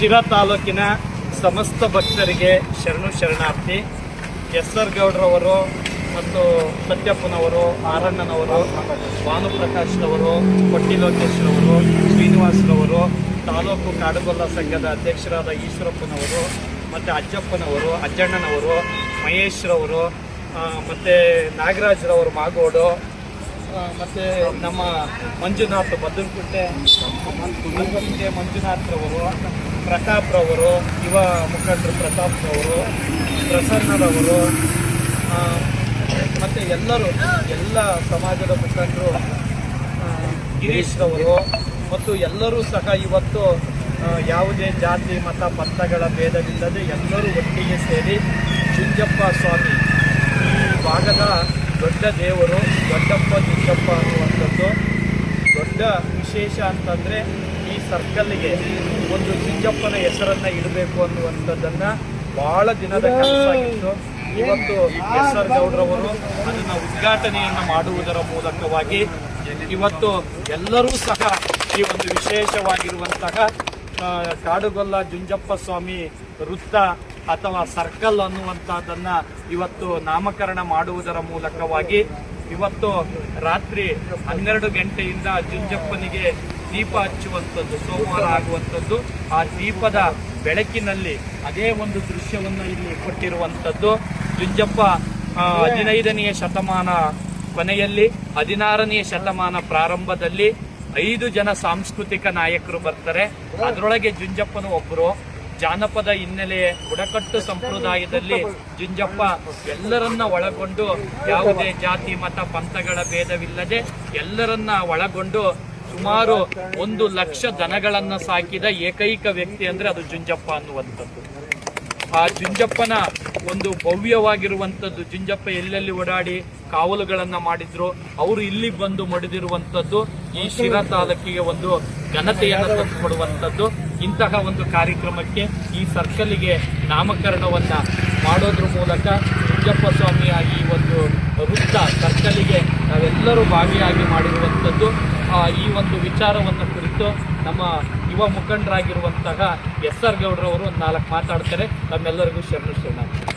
ಶಿರಾ ತಾಲೂಕಿನ ಸಮಸ್ತ ಭಕ್ತರಿಗೆ ಶರಣು ಶರಣಾರ್ಥಿ ಎಸ್ ಆರ್ ಗೌಡ್ರವರು ಮತ್ತು ಸತ್ಯಪ್ಪನವರು, ಆರಣ್ಣನವರು ಭಾನುಪ್ರಕಾಶ್ರವರು ಕೊಟ್ಟಿ ಶ್ರೀನಿವಾಸರವರು ಶ್ರೀನಿವಾಸ್ರವರು ತಾಲೂಕು ಕಾಡುಗೊಲ್ಲ ಸಂಘದ ಅಧ್ಯಕ್ಷರಾದ ಈಶ್ವರಪ್ಪನವರು, ಮತ್ತು ಅಜ್ಜಪ್ಪನವರು, ಅಜ್ಜಣ್ಣನವರು, ಮಹೇಶ್ರವರು ಮತ್ತು ನಾಗರಾಜ್ರವರು, ಮಾಗೋಡು ಮತ್ತು ನಮ್ಮ ಮಂಜುನಾಥ್ ಬದಲ್ಕುಂಟೆ ಬದಲ್ಕುಂಟೆ ಮಂಜುನಾಥ್ರವರು, ಪ್ರತಾಪ್ರವರು, ಯುವ ಮುಖಂಡರು ಪ್ರತಾಪ್ರವರು, ಪ್ರಸನ್ನರವರು ಮತ್ತು ಎಲ್ಲರೂ, ಎಲ್ಲ ಸಮಾಜದ ಮುಖಂಡರು ಗಿರೀಶ್ರವರು ಮತ್ತು ಎಲ್ಲರೂ ಸಹ ಇವತ್ತು ಯಾವುದೇ ಜಾತಿ, ಮತ, ಪಂಥಗಳ ಭೇದವಿಲ್ಲದೆ ಎಲ್ಲರೂ ಒಟ್ಟಿಗೆ ಸೇರಿ ಚುಂಜಪ್ಪ ಸ್ವಾಮಿ, ಈ ಭಾಗದ ದೊಡ್ಡ ದೇವರು ದೊಡ್ಡಪ್ಪ ಚುಂಜಪ್ಪ ಅನ್ನುವಂಥದ್ದು ದೊಡ್ಡ ವಿಶೇಷ ಅಂತಂದರೆ ಈ ಸರ್ಕಲ್ಗೆ ಒಂದು ಸಿಂಜಪ್ಪನ ಹೆಸರನ್ನು ಇಡಬೇಕು ಅನ್ನುವಂಥದ್ದನ್ನು ಬಹಳ ದಿನದ ಕೆಲಸ ಇವತ್ತು ಎಸ್ ಆರ್ ಗೌಡ್ರವರು ಅದನ್ನು ಉದ್ಘಾಟನೆಯನ್ನು ಮಾಡುವುದರ ಮೂಲಕವಾಗಿ ಇವತ್ತು ಎಲ್ಲರೂ ಸಹ ಈ ಒಂದು ವಿಶೇಷವಾಗಿರುವಂತಹ ಕಾಡುಗೊಲ್ಲ ಜುಂಜಪ್ಪ ಸ್ವಾಮಿ ವೃತ್ತ ಅಥವಾ ಸರ್ಕಲ್ ಅನ್ನುವಂಥದ್ದನ್ನು ಇವತ್ತು ನಾಮಕರಣ ಮಾಡುವುದರ ಮೂಲಕವಾಗಿ ಇವತ್ತು ರಾತ್ರಿ ಹನ್ನೆರಡು ಗಂಟೆಯಿಂದ ಜುಂಜಪ್ಪನಿಗೆ ದೀಪ ಹಚ್ಚುವಂಥದ್ದು, ಸೋಮವಾರ ಆಗುವಂಥದ್ದು. ಆ ದೀಪದ ಬೆಳಕಿನಲ್ಲಿ ಅದೇ ಒಂದು ದೃಶ್ಯವನ್ನು ಇಲ್ಲಿ ಕೊಟ್ಟಿರುವಂಥದ್ದು. ಜುಂಜಪ್ಪ ಹದಿನೈದನೆಯ ಶತಮಾನ ಕೊನೆಯಲ್ಲಿ, ಹದಿನಾರನೆಯ ಶತಮಾನ ಪ್ರಾರಂಭದಲ್ಲಿ ಐದು ಜನ ಸಾಂಸ್ಕೃತಿಕ ನಾಯಕರು ಬರ್ತಾರೆ. ಅದರೊಳಗೆ ಜುಂಜಪ್ಪನು ಒಬ್ಬರು ಜಾನಪದ ಹಿನ್ನೆಲೆ ಬುಡಕಟ್ಟು ಸಂಪ್ರದಾಯದಲ್ಲಿ ಜುಂಜಪ್ಪ ಎಲ್ಲರನ್ನ ಒಳಗೊಂಡು ಯಾವುದೇ ಜಾತಿ, ಮತ, ಪಂಥಗಳ ಭೇದವಿಲ್ಲದೆ ಎಲ್ಲರನ್ನ ಒಳಗೊಂಡು ಸುಮಾರು ಒಂದು ಲಕ್ಷ ದನಗಳನ್ನ ಸಾಕಿದ ಏಕೈಕ ವ್ಯಕ್ತಿ ಅಂದ್ರೆ ಅದು ಜುಂಜಪ್ಪ ಅನ್ನುವಂಥದ್ದು. ಆ ಜುಂಜಪ್ಪನ ಒಂದು ಭವ್ಯವಾಗಿರುವಂಥದ್ದು, ಜುಂಜಪ್ಪ ಎಲ್ಲೆಲ್ಲಿ ಓಡಾಡಿ ಕಾವಲುಗಳನ್ನ ಮಾಡಿದ್ರು, ಅವರು ಇಲ್ಲಿ ಬಂದು ಮಡಿದಿರುವಂಥದ್ದು, ಈ ಶಿರಾ ತಾಲೂಕಿಗೆ ಒಂದು ಘನತೆಯನ್ನು ತಂದುಕೊಡುವಂಥದ್ದು. ಇಂತಹ ಒಂದು ಕಾರ್ಯಕ್ರಮಕ್ಕೆ ಈ ಸರ್ಕಲ್ಗೆ ನಾಮಕರಣವನ್ನು ಮಾಡೋದ್ರ ಮೂಲಕ ಜುಂಜಪ್ಪ ಸ್ವಾಮಿಯ ಈ ಒಂದು ವೃತ್ತ ಸರ್ಕಲ್ಗೆ ನಾವೆಲ್ಲರೂ ಭಾಗಿಯಾಗಿ ಮಾಡಿರುವಂಥದ್ದು. ಈ ಒಂದು ವಿಚಾರವನ್ನು ಕುರಿತು ನಮ್ಮ ಯುವ ಮುಖಂಡರಾಗಿರುವಂತಹ ಎಸ್ ಆರ್ ಗೌಡ್ರವರು ನಾಲ್ಕು ಮಾತಾಡ್ತಾರೆ. ನಮ್ಮೆಲ್ಲರಿಗೂ ಶರಣಿಸೋಣ ಶರಣ